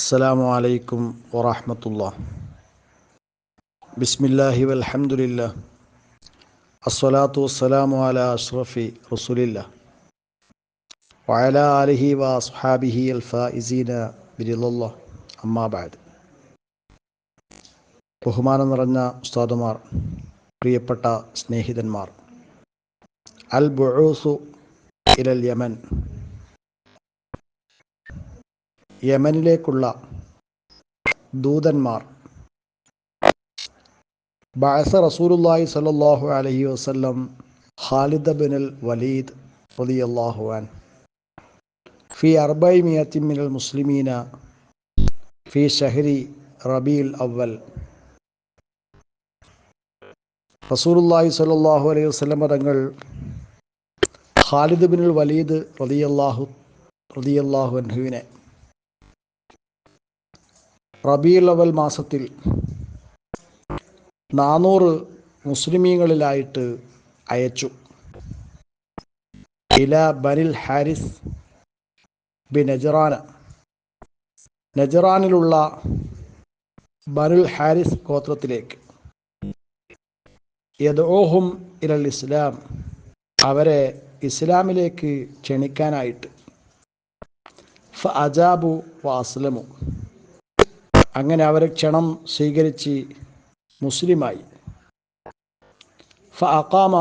السلام عليكم ورحمة الله بسم الله والحمد لله الصلاة والسلام على أشرف رسول الله وعلى آله وأصحابه الفائزين برضا الله أما بعد ബഹുമാനം നിറഞ്ഞ ഉസ്താദുമാർ പ്രിയപ്പെട്ട സ്നേഹിതന്മാർ അൽ ബുഊസു ഇലൽ യമൻ യമനിലേക്കുള്ള ദൂതന്മാർ. ബഅസ റസൂലുള്ളാഹി സ്വല്ലല്ലാഹു അലൈഹി വസല്ലം ഖാലിദ് ബിനുൽ വലീദ് റളിയല്ലാഹു അൻ ഫി അർബൈ മിയത്തി മിനൽ മുസ്ലിമീന ഫി ഷഹരി റബീൽ അവൽ റസൂലുള്ളാഹി സ്വല്ലല്ലാഹു അലൈഹി വസല്ലം തങ്ങൾ ഖാലിദ് ബിനുൽ വലീദ് റളിയല്ലാഹു റളിയല്ലാഹു അൻഹുവിനെ റബീൽ അവൽ മാസത്തിൽ നാനൂറ് മുസ്ലിമീങ്ങളിലായിട്ട് അയച്ചു. ഇല ബനിൽ ഹാരിസ് ബി നജറാന. നജറാനിലുള്ള ബനുൽ ഹാരിസ് ഗോത്രത്തിലേക്ക്. യദോഹും ഇലൽ ഇസ്ലാം. അവരെ ഇസ്ലാമിലേക്ക് ക്ഷണിക്കാനായിട്ട്. ഫ അജാബു വാസ്ലമു അങ്ങനെ അവരെ ക്ഷണം സ്വീകരിച്ച് മുസ്ലിമായി. ഫാമ അക്കാമ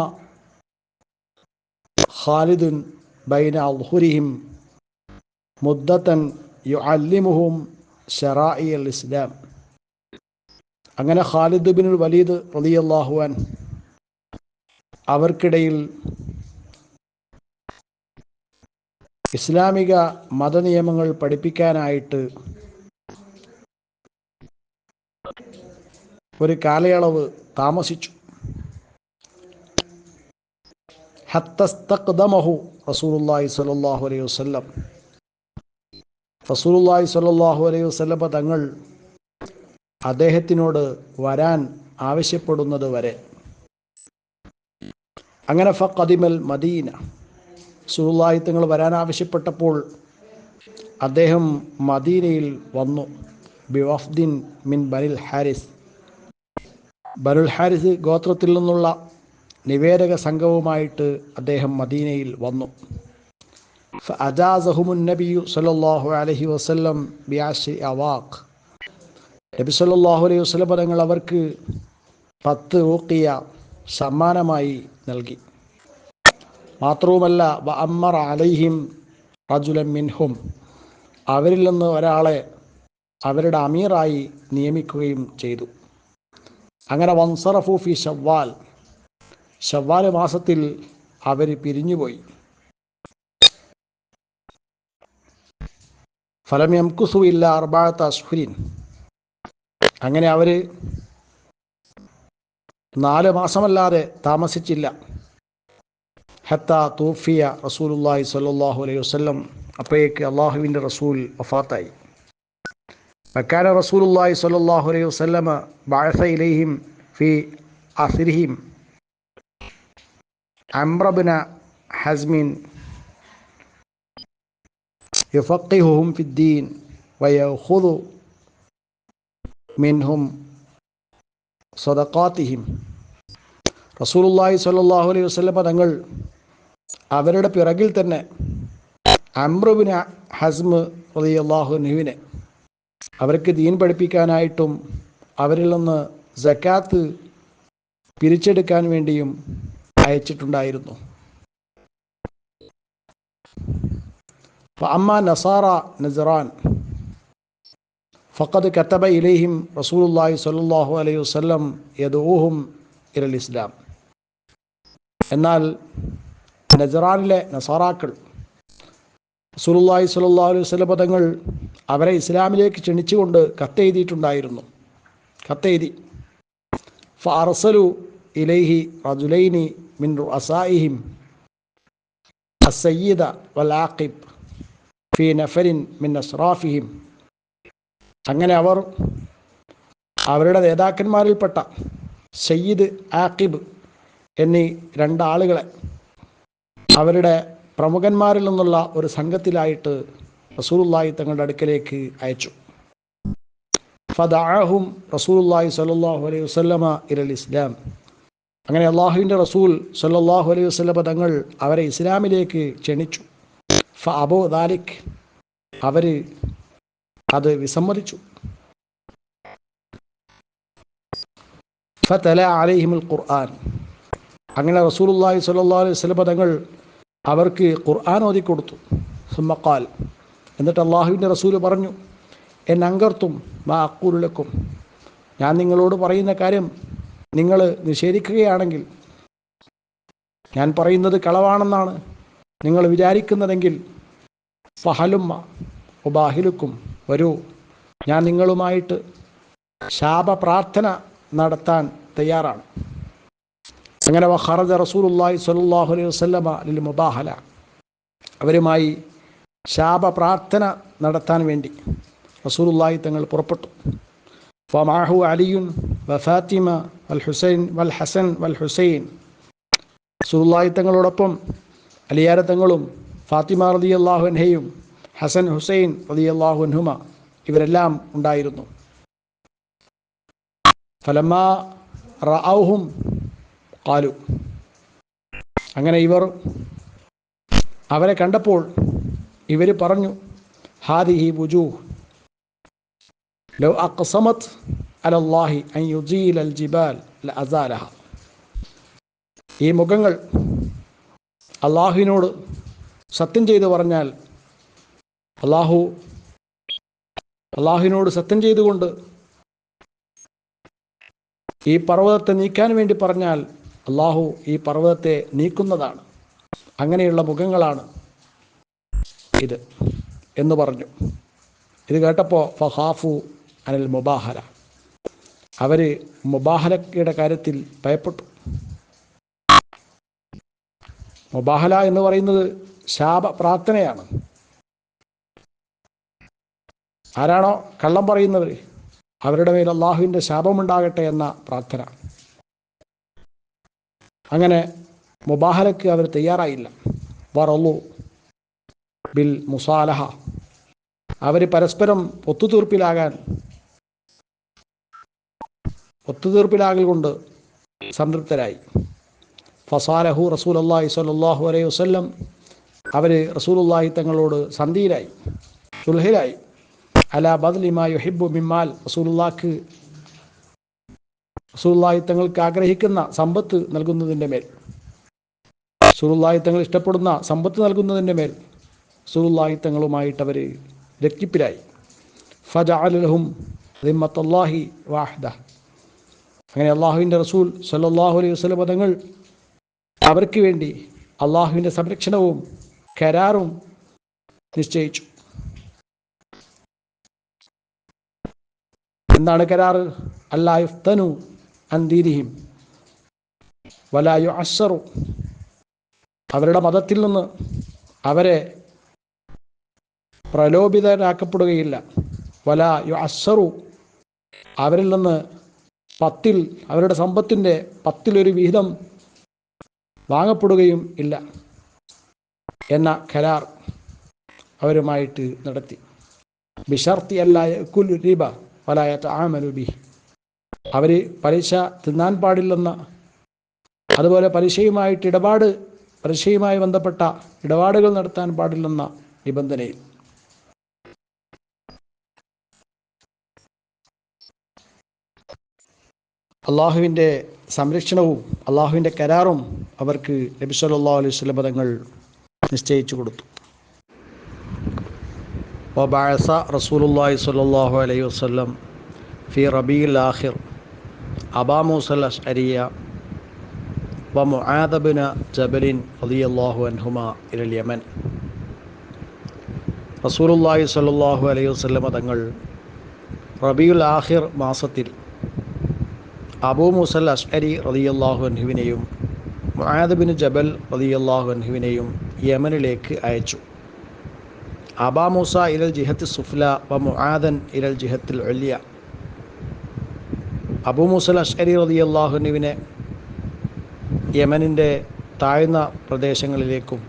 ഖാലിദുൻ ബൈന അൽഹുരിഹിം മുദ്ദത്തൻ യു അല്ലിമുഹും ഷറായി അൽ ഇസ്ലാം. അങ്ങനെ ഖാലിദ് ബിൻ വലീദ് റലിയല്ലാഹുവാൻ അവർക്കിടയിൽ ഇസ്ലാമിക മതനിയമങ്ങൾ പഠിപ്പിക്കാനായിട്ട് ഒരു കാലയളവ് താമസിച്ചു. ഹത്തസ്തഖ്ദമഹു റസൂലുള്ളാഹി സ്വല്ലല്ലാഹു അലൈഹി വസല്ലം. റസൂലുള്ളാഹി സ്വല്ലല്ലാഹു അലൈഹി വസല്ലം തങ്ങൾ അദ്ദേഹത്തിനോട് വരാൻ ആവശ്യപ്പെടുന്നത് വരെ. അങ്ങനെ ഫഖദിമൽ മദീന. റസൂലുള്ളാഹി തങ്ങൾ വരാൻ ആവശ്യപ്പെട്ടപ്പോൾ അദ്ദേഹം മദീനയിൽ വന്നു. ബിവഫ്ദിൻ മിൻ ബനിൽ ഹാരിസ്. ബനുൽ ഹാരിസ് ഗോത്രത്തിൽ നിന്നുള്ള നിവേദക സംഘവുമായിട്ട് അദ്ദേഹം മദീനയിൽ വന്നു. അജാസഹുമുൻ നബിയു സല്ലല്ലാഹു അലഹി വസ്ലം ബിയാഷി അവാഖ്. നബി സല്ലല്ലാഹു അലൈഹി വസ്ലം തങ്ങൾ അവർക്ക് പത്ത് ഊക്കിയ സമ്മാനമായി നൽകി. മാത്രവുമല്ല അമ്മർ അലൈഹിം റജുലം മിൻഹും. അവരിൽ നിന്ന് ഒരാളെ അവരുടെ അമീറായി നിയമിക്കുകയും ചെയ്തു. അങ്ങനെ വൻസറഫു ഫി ഷവ്വാൽ ഷവ്വാൽ മാസത്തിൽ അവർ പിരിഞ്ഞുപോയി. ഫലം എംകുസു ഇല്ല അർബാത്ത അസ്ഫുരിൻ അങ്ങനെ അവർ നാല് മാസമല്ലാതെ താമസിച്ചില്ല. ഹത്ത തൂഫിയ റസൂലുല്ലാഹി സ്വല്ലല്ലാഹു അലൈഹി വസ്ലം അപ്പോഴേക്ക് അള്ളാഹുവിന്റെ റസൂൽ വഫാത്തായി. وكان رسول الله صلى الله عليه وسلم بعث إليهم في آخرهم عمرو بن حزم يفقههم في الدين ويأخذ منهم صدقاتهم റസൂലുള്ളാഹി സ്വല്ലല്ലാഹു അലൈഹി വസല്ലം തങ്ങൾ അവരുടെ പിറകിൽ തന്നെ അമ്രുബിന് ഹസ്മ് റളിയല്ലാഹു അൻഹുവിനെ അവർക്ക് ദീൻ പഠിപ്പിക്കാനായിട്ടും അവരിൽ നിന്ന് ജക്കാത്ത് പിരിച്ചെടുക്കാൻ വേണ്ടിയും അയച്ചിട്ടുണ്ടായിരുന്നു. അമ്മ നസാറ നസറാൻ ഫക്കത് കത്തബ ഇലൈഹിം റസൂലുല്ലാഹി സ്വല്ലല്ലാഹു അലൈഹി വസല്ലം യദൂഹും ഇരൽ ഇസ്ലാം. എന്നാൽ നസറാനിലെ നസാറാക്കൾ റസൂലുള്ളാഹി സുലല്ലാ അലൈഹി വസല്ലം പദങ്ങൾ അവരെ ഇസ്ലാമിലേക്ക് ക്ഷണിച്ചുകൊണ്ട് കത്തെഴുതിയിട്ടുണ്ടായിരുന്നു. കത്തെഴുതി. ഫാർസലു ഇലൈഹി റജുലൈനി മിൻ അസായിഹിം അസയ്യിദ വലാഖിബ് ഫി നഫരിൻ മിൻ അസ്റാഫിഹിം. അങ്ങനെ അവർ അവരുടെ നേതാക്കന്മാരിൽപ്പെട്ട സയ്യിദ് ആക്കിബ് എന്നീ രണ്ടാളുകളെ അവരുടെ പ്രമുഖന്മാരിൽ നിന്നുള്ള ഒരു സംഘത്തിലായിട്ട് റസൂലുള്ളാഹി തങ്ങളുടെ അടുക്കലേക്ക് അയച്ചു. ഫദാഹും റസൂലുള്ളാഹി സ്വല്ലല്ലാഹു അലൈഹി വസല്ലമ ഇരൽ ഇസ്ലാം. അങ്ങനെ അള്ളാഹുവിന്റെ റസൂൽ സ്വല്ലല്ലാഹു അലൈഹി വസല്ലമ തങ്ങൾ അവരെ ഇസ്ലാമിലേക്ക് ക്ഷണിച്ചു. ഫ അബോ ദാലിക്. അവർ അത് വിസമ്മതിച്ചു. ഫതല അലൈഹിമുൽ ഖുർആൻ. അങ്ങനെ റസൂലുള്ളാഹി സ്വല്ലല്ലാഹു അലൈഹി വസല്ലമ തങ്ങൾ അവർക്ക് ഖുർആൻ ഓതി കൊടുത്തു. സുമ്മക്കാൽ എന്നിട്ട് അള്ളാഹുവിന്റെ റസൂൽ പറഞ്ഞു എൻ അങ്കർത്തും മാ അക്കൂലുലക്കും ഞാൻ നിങ്ങളോട് പറയുന്ന കാര്യം നിങ്ങൾ നിഷേധിക്കുകയാണെങ്കിൽ ഞാൻ പറയുന്നത് കളവാണെന്നാണ്. നിങ്ങൾ വിചാരിക്കുന്നതെങ്കിൽ ഫഹലുമ്മ ഉബാഹിലുക്കും വരൂ. ഞാൻ നിങ്ങളുമായിട്ട് ശാപപ്രാർത്ഥന നടത്താൻ തയ്യാറാണ്. അങ്ങനെ വഖറജ റസൂലുള്ളാഹി സ്വല്ലല്ലാഹു അലൈഹി വസല്ലമ ലിൽ മുബാഹല അവരുമായി ശാപപ്രാർത്ഥന നടത്താൻ വേണ്ടി റസൂലുള്ളാഹി തങ്ങൾ പുറപ്പെട്ടു. ഫമാഹു അലിയുൻ വ ഫാത്തിമ വൽ ഹുസൈൻ വൽ ഹസൻ വൽ ഹുസൈൻ. റസൂലുള്ളാഹി തങ്ങളോടൊപ്പം അലിയാര തങ്ങളും ഫാത്തിമ റതി അൻഹയും ഹസൻ ഹുസൈൻ റതി അൻഹുമ ഇവരെല്ലാം ഉണ്ടായിരുന്നു. ഫലമ്മ റഔഹും കാലു അങ്ങനെ ഇവർ അവരെ കണ്ടപ്പോൾ ഇവർ പറഞ്ഞു ഹാദിഹി ബുജൂ ലോ അക്സമത് അലല്ലാഹി അൻ അൽ ജിബാൽ അസാലഹ ഈ മുഖങ്ങൾ അള്ളാഹുവിനോട് സത്യം ചെയ്തു പറഞ്ഞാൽ അള്ളാഹു അള്ളാഹുവിനോട് സത്യം ചെയ്തുകൊണ്ട് ഈ പർവതത്തെ നീക്കാൻ വേണ്ടി പറഞ്ഞാൽ അള്ളാഹു ഈ പർവതത്തെ നീക്കുന്നതാണ്. അങ്ങനെയുള്ള മുഖങ്ങളാണ് ഇത് എന്ന് പറഞ്ഞു. ഇത് കേട്ടപ്പോൾ ഫഹാഫു അനിൽ മുബാഹല. അവർ മുബാഹലയുടെ കാര്യത്തിൽ ഭയപ്പെട്ടു. മുബാഹല എന്ന് പറയുന്നത് ശാപ പ്രാർത്ഥനയാണ്. ആരാണോ കള്ളം പറയുന്നവർ അവരുടെ മേൽ അള്ളാഹുവിന്റെ ശാപമുണ്ടാകട്ടെ എന്ന പ്രാർത്ഥന. അങ്ങനെ മുബാഹലക്ക് അവർ തയ്യാറായില്ല. വറലു ബിൽ മുസാലഹ. അവർ പരസ്പരം ഒത്തുതീർപ്പിലാകാൻ ഒത്തുതീർപ്പിലാകൽ കൊണ്ട് സംതൃപ്തരായി. ഫസാലഹു റസൂൽ അള്ളാഹി സ്വല്ലല്ലാഹു അലൈഹി വസ്ല്ലം അവർ റസൂലുള്ളാഹി തങ്ങളോട് സന്ധിയിലായി സുൽഹിലായി. അല ബദലിമാ യുഹിബു മിമ്മാൽ റസൂലുള്ളാക്ക് റസൂലുള്ളാഹി തങ്ങൾക്ക് ആഗ്രഹിക്കുന്ന സമ്പത്ത് നൽകുന്നതിന്റെ മേൽ. റസൂലുള്ളാഹി തങ്ങൾ ഇഷ്ടപ്പെടുന്ന സമ്പത്ത് നൽകുന്നതിന്റെ മേൽ റസൂലുള്ളാഹി തങ്ങളുമായിട്ട് അവർ രക്തിപ്പിലായി ഫജഅലഹും ദിമ്മത്തല്ലാഹി വാഹ്ദ അങ്ങനെ അള്ളാഹുവിന്റെ റസൂൽ സല്ലല്ലാഹു അലൈഹി വസല്ലം പദങ്ങൾ അവർക്ക് വേണ്ടി അള്ളാഹുവിന്റെ സംരക്ഷണവും കരാറും നിശ്ചയിച്ചു. എന്താണ് കരാറ്? അല്ലായുഫ്തനു അന്തീരിഹിം വലായു അശ്വറു അവരുടെ മതത്തിൽ നിന്ന് അവരെ പ്രലോഭിതരാക്കപ്പെടുകയില്ല. വല യു അശ്വറു അവരിൽ നിന്ന് പത്തിൽ അവരുടെ സമ്പത്തിന്റെ പത്തിലൊരു വിഹിതം വാങ്ങപ്പെടുകയും ഇല്ല എന്ന കരാർ അവരുമായിട്ട് നടത്തി. ബിഷർത്തി അല്ലായ കുൽ റിബ വലായ ആമലുബി അവർ പലിശ തിന്നാൻ പാടില്ലെന്ന. അതുപോലെ പലിശയുമായിട്ട് ഇടപാട് പലിശയുമായി ബന്ധപ്പെട്ട ഇടപാടുകൾ നടത്താൻ പാടില്ലെന്ന നിബന്ധനയിൽ. അള്ളാഹുവിന്റെ സംരക്ഷണവും അള്ളാഹുവിന്റെ കരാറും അവർക്ക് നബി സല്ലാ അലൈഹി സ്വല പദങ്ങൾ നിശ്ചയിച്ചു കൊടുത്തു. റസൂൽ റസൂലുല്ലാഹി സ്വല്ലാഹു അലൈഹി വസ്ലം ഫി റബീൽ ആഹിർ അബാമൂസൽ അഷ്അരിയ വ മുആദബിന് ജബലിൻ അലിയല്ലാഹു അൻഹുമ ഇരൽ യമൻ. റസൂലുല്ലാഹി സല്ലാഹു അലൈഹി വസ്ലമ തങ്ങൾ റബിയുൽ ആഹിർ മാസത്തിൽ അബൂ മുസൽ അഷ്അരി റലിയല്ലാഹു അൻഹുവിനെയും മുആദബിന് ജബൽ റലിയല്ലാഹു അൻഹുവിനെയും യമനിലേക്ക് അയച്ചു. അബാ മൂസ ഇരൽ ജിഹത്ത് സുഫ്ല വ മുആദൻ ഇരൽ ജിഹത്തിൽ ഒല്യ അബൂ മുസൽ അഷ്അരി റളിയല്ലാഹു അൻഹുവിനെ യമനിന്റെ താഴ്ന്ന പ്രദേശങ്ങളിലേക്കും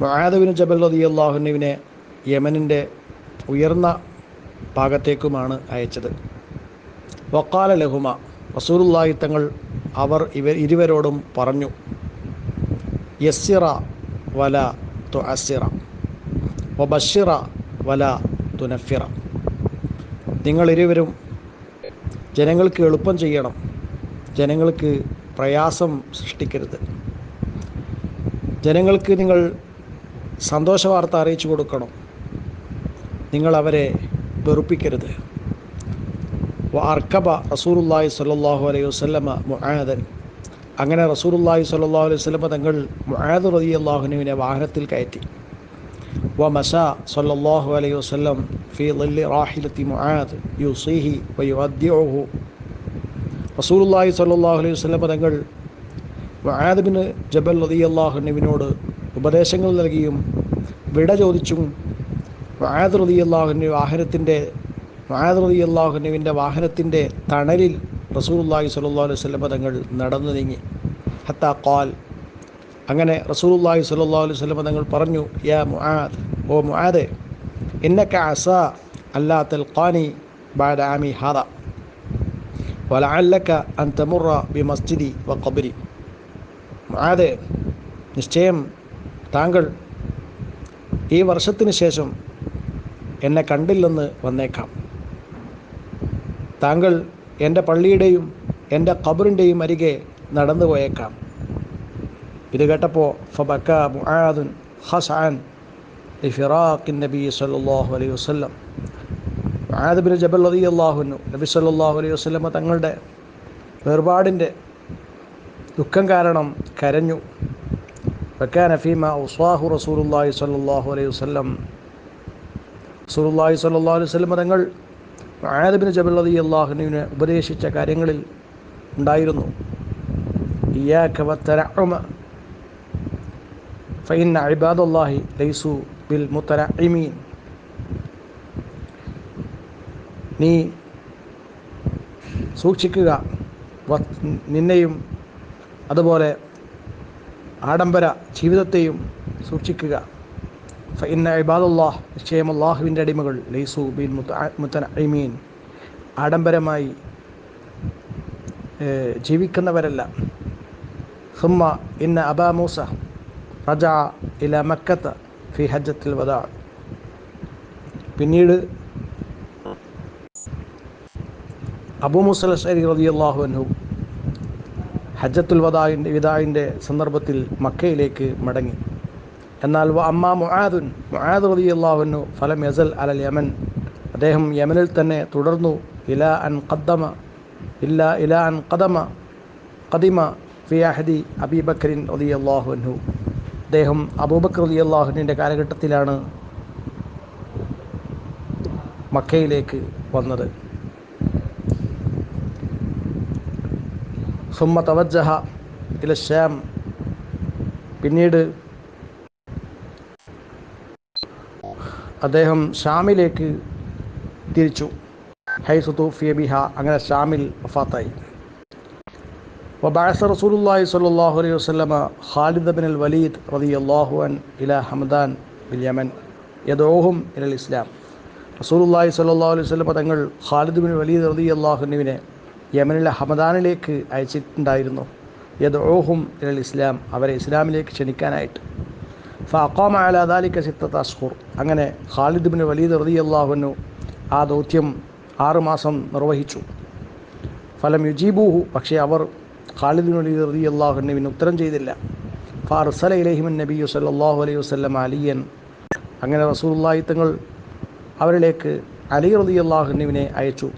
മുആദ് ജബൽ റളിയല്ലാഹു അൻഹുവിനെ യമനിന്റെ ഉയർന്ന ഭാഗത്തേക്കുമാണ് അയച്ചത്. വക്കാല ലഹുമ റസൂലുള്ളാഹി തങ്ങൾ അവർ ഇവ ഇരുവരോടും പറഞ്ഞു യസ്സിറ വല തുഅസ്സിറ വബഷിറ വല തുനഫിറ. നിങ്ങൾ ഇരുവരും ജനങ്ങൾക്ക് എളുപ്പം ചെയ്യണം. ജനങ്ങൾക്ക് പ്രയാസം സൃഷ്ടിക്കരുത്. ജനങ്ങൾക്ക് നിങ്ങൾ സന്തോഷ വാർത്ത അറിയിച്ചു കൊടുക്കണം. നിങ്ങൾ അവരെ വെറുപ്പിക്കരുത്. അർക്കബ റസൂറുല്ലാഹി സല്ലാഹു അലൈഹി വസ്ലമ മുഹാദൻ അങ്ങനെ റസൂറുല്ലാഹി സ്വല്ലല്ലാഹു അലൈഹി വസ്ലമ തങ്ങൾ മുആദ് അള്ളാഹുനുവിനെ വാഹനത്തിൽ കയറ്റി. വ صلى الله അലൈഹി വസല്ലം في ളില്ലി റാഹിലത്തി മുആദ് يوصيه ويودعه. റസൂൽ റസൂലുള്ളാഹി സല്ലാഹു അലൈഹി വസല്ലമ തങ്ങൾ മുആദ് ജബൽ ജബൽ റളിയല്ലാഹുവിനോട് ഉപദേശങ്ങൾ നൽകിയും വിട ചോദിച്ചും മുആദ് റളിയല്ലാഹുവിന്റെ വാഹനത്തിന്റെ മുആദ് റളിയല്ലാഹുവിന്റെ വാഹനത്തിന്റെ തണലിൽ റസൂലുള്ളാഹി സ്വല്ലല്ലാഹു അലൈഹി വസല്ലമ തങ്ങൾ നടന്നു നീങ്ങി. ഹത്താ ഖാൽ അങ്ങനെ റസൂലുള്ളാഹി സ്വല്ലല്ലാഹു അലൈഹി വസല്ലം തങ്ങൾ പറഞ്ഞു യാ മുആദ് ഓ മുആദ് ഇന്നക അസ അല്ലാ തൽഖാനി ബാദ ആമി ഹാദ വലഅല്ലക അൻ തമുറ ബി മസ്ജിദി വ ഖബ്രി. മുആദ് നിശ്ചയം താങ്കൾ ഈ വർഷത്തിന് ശേഷം എന്നെ കണ്ടില്ലെന്ന് വന്നേക്കാം. താങ്കൾ എന്റെ പള്ളിയുടെയും എന്റെ ഖബറിന്റെയും അരികെ നടന്നു പോയേക്കാം ഇത് കേട്ടപ്പോൾ ഫബക്ക മുആദുൻ ഹസാൻ ലിഫിറാഖിൻ നബി സല്ലല്ലാഹു അലൈഹി വസ്ലം മുആദ് ജബൽ അലി അള്ളാഹുനു നബി സല്ലല്ലാഹു അലൈഹി വസ്ലമ തങ്ങളുടെ വേർപാടിന്റെ ദുഃഖം കാരണം കരഞ്ഞു. വക്കാന നഫീമ ഉസ്വാഹു റസൂലുള്ളാഹി സല്ലാഹു അലൈഹി വസല്ലം. റസൂലുള്ളാഹി സല്ലാഹു അലൈഹി വസ്ലമ തങ്ങൾ മുആദ് ജബൽ അലി അള്ളാഹുനുവിനെ ഉപദേശിച്ച കാര്യങ്ങളിൽ ഉണ്ടായിരുന്നു. ഇയ്യാക ഫൈൻ അഴിബാദുല്ലാഹി ലൈസു ബിൽ മുത്തന ഇമീൻ നീ സൂക്ഷിക്കുക. നിന്നെയും അതുപോലെ ആഡംബര ജീവിതത്തെയും സൂക്ഷിക്കുക. ഫൈന ഇബാദുല്ലാഹ് നിശ്ചയം അള്ളാഹുവിന്റെ അടിമകൾ ലൈസു ബിൻ മുത്ത ഐമീൻ ആഡംബരമായി ജീവിക്കുന്നവരല്ല. ഹുമ്മ ഇന്ന അബാ മൂസ റജ ഇല മക്കത്ത് ഫി ഹജ്ജത്തിൽ വദാ. പിന്നീട് അബു മുസൽ റതി അള്ളാഹു അൻഹു ഹജ്ജത്തുൽ വദായിന്റെ വിദായിന്റെ സന്ദർഭത്തിൽ മക്കയിലേക്ക് മടങ്ങി. എന്നാൽ വ അമ്മ മുആദുൻ മുആദ് റളിയല്ലാഹു ഫലം യസൽ അലൽ യമൻ അദ്ദേഹം യമനിൽ തന്നെ തുടർന്നു. ഇല അൻ ഖദ്ദമ ഇല്ല ഇല അൻ ഖദമ ഖദിമ ഫി അഹദി റതി റളിയല്ലാഹു അൻഹു. അദ്ദേഹം അബൂബക്കർ അള്ളാഹുവിന്റെ കാലഘട്ടത്തിലാണ് മക്കയിലേക്ക് വന്നത്. സുമ്മ തവജ്ജഹ ഇല ശ്യാം. പിന്നീട് അദ്ദേഹം ഷാമിലേക്ക് തിരിച്ചു. ഹൈസു ഫിയബിഹ ബിഹ അങ്ങനെ ഷാമിൽ വഫാത്തായി. وبعث رسول الله صلى الله عليه وسلم خالد بن الوليد رضي الله عنه إلى حمدان باليمن يدعوهم إلى الإسلام റസൂൽ അള്ളാഹി സല്ലാ അലൈഹി വസല്ലം തങ്ങൾ ഖാലിദ് ബിൻ വലീദ് റതി അള്ളാഹുനുവിനെ യമനിലെ ഹമദാനിലേക്ക് അയച്ചിട്ടുണ്ടായിരുന്നു യത് ഓഹും ഇൽ ഇസ്ലാം അവരെ ഇസ്ലാമിലേക്ക് ക്ഷണിക്കാനായിട്ട് ഫാഖാമ അലാദാലിക്ക സിത്തത്ത് അസ്ഹുർ അങ്ങനെ ഖാലിദ് ബിൻ വലീദ് റതി അള്ളാഹുനു ആ ദൗത്യം ആറുമാസം നിർവഹിച്ചു ഫലം യുജീബൂഹു പക്ഷേ അവർ ഖാലിദ് വലീദ് റതി അള്ളാഹുനുവിന് ഉത്തരം ചെയ്തില്ല. ഫാർസല ഇലഹിമൻ നബിയു സല്ലാഹു അലൈഹി വസ്ലം അലിയൻ. അങ്ങനെ റസൂല്ലായി തങ്ങൾ അവരിലേക്ക് അലി റതി അള്ളാഹുനുവിനെ അയച്ചു.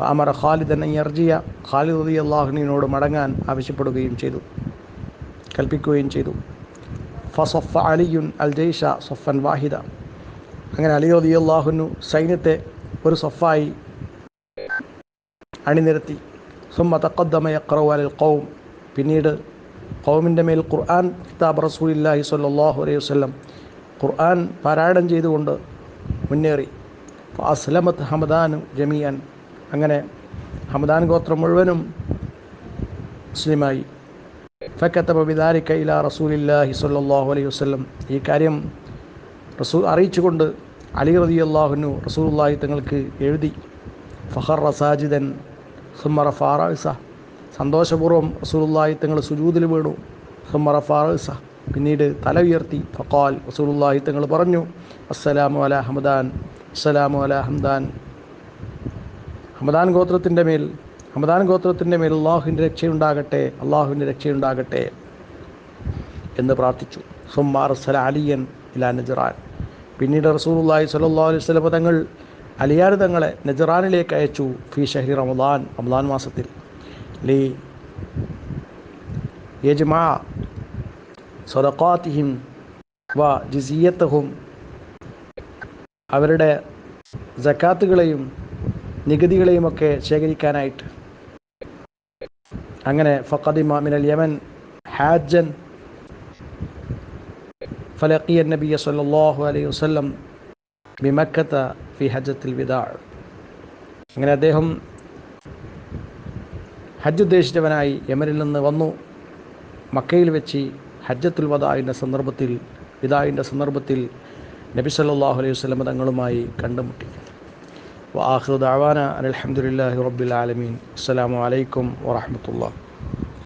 അമർ ഖാലിദൻ അർജിയ ഖാലിദ് റതി അള്ളാഹുനുവിനോട് മടങ്ങാൻ ആവശ്യപ്പെടുകയും ചെയ്തു. കൽപ്പിക്കുകയും ചെയ്തു. ഫസഫ അലിയുൻ അൽ ജയ്ഷ സൊഫൻ വാഹിദ. അങ്ങനെ അലി റതി അള്ളാഹുനു സൈന്യത്തെ ഒരു സൊഫായി അണിനിരത്തി. സുമ്മ തക്കദ്ദമ യക്രൗ അൽ കൗം പിന്നീട് കൗമിന്റെ മേൽ ഖുർആൻ കിതാബ് റസൂലില്ലാഹി സ്വല്ലല്ലാഹു അലൈഹി വസല്ലം ഖുർആൻ പാരായണം ചെയ്തുകൊണ്ട് മുന്നേറി. അസ്ലമത്ത് ഹമദാനും ജമിയാൻ അങ്ങനെ ഹമദാൻ ഗോത്രം മുഴുവനും മുസ്ലിമായി. ഫക്കത്തബ ബിദാരിക്ക ഇല റസൂലില്ലാഹി സ്വല്ലാഹു അലൈഹി വസ്ലം ഈ കാര്യം റസൂ അറിയിച്ചുകൊണ്ട് അലി റതി അള്ളാഹുനു റസൂലുള്ളാഹി തങ്ങൾക്ക് എഴുതി. ഫഹർ റസാജിദൻ സുമറ ഫാറസ സന്തോഷപൂർവം റസൂലുള്ളാഹി തങ്ങൾ സുജൂദിൽ വീണു. സുമറ ഫാറസ പിന്നീട് തല ഉയർത്തി. ഫക്കാൽ റസൂലുള്ളാഹി തങ്ങൾ പറഞ്ഞു അസ്സലാമു അല ഹമദാൻ. അസ്സലാമു അല ഹംദാൻ. ഹമദാൻ ഗോത്രത്തിന്റെ മേൽ ഹമദാൻ ഗോത്രത്തിന്റെ മേൽ അള്ളാഹുവിന്റെ രക്ഷയുണ്ടാകട്ടെ അള്ളാഹുവിന്റെ രക്ഷയുണ്ടാകട്ടെ എന്ന് പ്രാർത്ഥിച്ചു. സുമ്മാർ സല അലിയൻ ഇലാ നജറാൻ. പിന്നീട് റസൂലുള്ളാഹി സ്വല്ലല്ലാഹു അലൈഹി വസല്ലം തങ്ങൾ അലിയാർ തങ്ങളെ നജറാനിലേക്ക് അയച്ചു ഫി ഷഹരി റമദാൻ റമദാൻ മാസത്തിൽ. ലി യജ്മാ സ്വതക്കാത്തിഹിം വ ജിസിയത്തഹും അവരുടെ ജക്കാത്തുകളെയും നികുതികളെയുമൊക്കെ ശേഖരിക്കാനായിട്ട്. അങ്ങനെ ഫഖദിമ മിനൽ യമൻ ഹാജൻ ഫലഖിയ നബിയ സല്ലല്ലാഹു അലൈഹി വസല്ലം ബിമക്കത്ത ഫി ഹജ്ജത്തിൽ വിദാ. അങ്ങനെ അദ്ദേഹം ഹജ്ജ് ഉദ്ദേശിച്ചവനായി യമനിൽ നിന്ന് വന്നു. മക്കയിൽ വെച്ച് ഹജ്ജത്തുൽ വദായിന്റെ സന്ദർഭത്തിൽ വിദായിന്റെ സന്ദർഭത്തിൽ നബി സല്ലാഹു അലൈഹി വസ്ലം തങ്ങളുമായി കണ്ടുമുട്ടി. വാഹൃദാവാന അലഹമുല്ലാഹി റബ്ബുൽ ആലമീൻ. അസ്സാം വലൈക്കും വറഹമത്തുള്ള